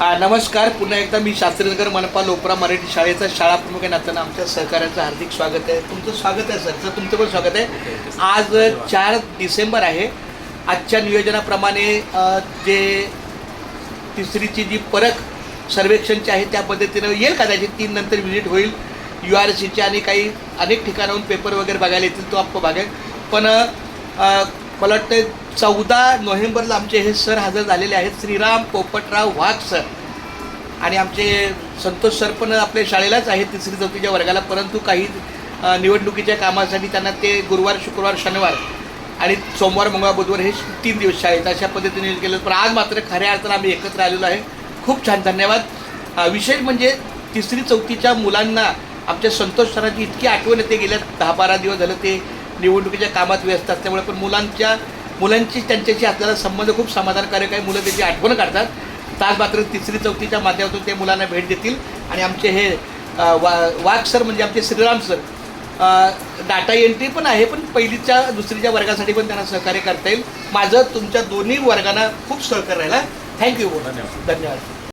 नमस्कार. पुन्हा एकदा मी शास्त्रीनगर मनपा लोपरा मराठी शाळेचा शाळा प्रमुख आहे नात्यानं आमच्या सहकार्याचं हार्दिक स्वागत आहे. तुमचं स्वागत आहे सर? सर तुमचं पण स्वागत आहे. आज चार डिसेंबर आहे. आजच्या नियोजनाप्रमाणे जे तिसरीची जी परख सर्वेक्षणची आहे त्या पद्धतीनं येईल कदाचित तीन नंतर व्हिजिट होईल. यू आर सीचे आणि काही अनेक ठिकाणाहून पेपर वगैरे बघायला येतील तो आपण बघेल पण मला वाटतं चौदा नोव्हेंबरला आमचे हे सर हजर झालेले आहेत श्रीराम पोपटराव वाघ सर. आणि आमचे संतोष सर पण आपल्या शाळेलाच आहेत तिसरी चौथीच्या वर्गाला परंतु काही निवडणुकीच्या कामासाठी त्यांना ते गुरुवार शुक्रवार शनिवार आणि सोमवार मंगळवार बुधवार हे तीन दिवस शाळेत अशा पद्धतीने केलं पण आज मात्र खऱ्या अर्थानं आम्ही एकत्र आलेलो आहे. खूप छान धन्यवाद. विशेष म्हणजे तिसरी चौथीच्या मुलांना आमच्या संतोष सरांची इतकी आठवण येते गेल्या दहा बारा दिवस झालं ते निवडणुकीच्या कामात व्यस्त असल्यामुळे पण मुलांच्या मुलांची त्यांच्याशी आपल्याला संबंध खूप समाधानकारक आहे. मुलं त्याची आठवण काढतात. तर आज मात्र तिसरी चौथीच्या माध्यमातून ते मुलांना भेट देतील. आणि आमचे हे वा वाघ सर म्हणजे आमचे श्रीराम सर डाटा एंट्री पण आहे पण पहिलीच्या दुसरीच्या वर्गासाठी पण त्यांना सहकार्य करता येईल. माझं तुमच्या दोन्ही वर्गांना खूप सहकार्य राहिला. थँक्यू. धन्यवाद. धन्यवाद.